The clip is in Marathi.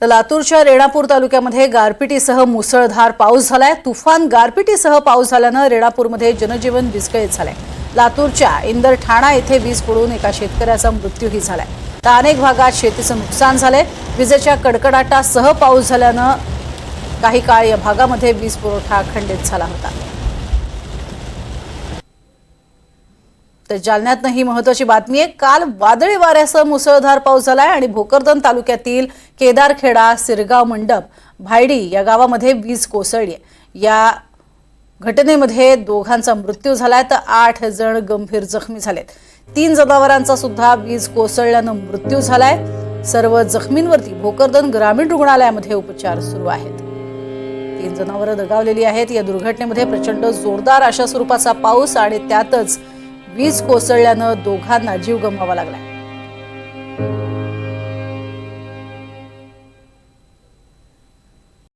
तर लातूरच्या रेणापूर तालुक्यामध्ये गारपिटीसह मुसळधार पाऊस झालाय. तुफान गारपिटीसह पाऊस झाल्यानं रेणापूरमध्ये जनजीवन विस्कळीत झालंय. लातूरच्या इंदर ठाणा येथे वीज पडून एका शेतकऱ्याचा मृत्यूही झालाय. तर अनेक भागात शेतीचं नुकसान झालंय. विजेच्या कडकडाटासह पाऊस झाल्यानं काही काळ या भागामध्ये वीज पुरवठा खंडित झाला होता. तर जालन्यातनं ही महत्वाची बातमी आहे. काल वादळी वाऱ्यासह मुसळधार पाऊस झालाय आणि भोकरदन तालुक्यातील केदारखेडा सिरगाव मंडप भायडी या गावामध्ये वीज कोसळली आहे. या घटनेमध्ये दोघांचा मृत्यू झालाय तर आठ जण गंभीर जखमी झालेत. तीन जनावरांचा सुद्धा वीज कोसळल्यानं मृत्यू झालाय. सर्व जखमींवरती भोकरदन ग्रामीण रुग्णालयामध्ये उपचार सुरू आहेत. तीन जनावरं दगावलेली आहेत. या दुर्घटनेमध्ये प्रचंड जोरदार अशा स्वरूपाचा पाऊस आणि त्यातच वीज कोसळल्यानं दोघांना जीव गमवावा लागला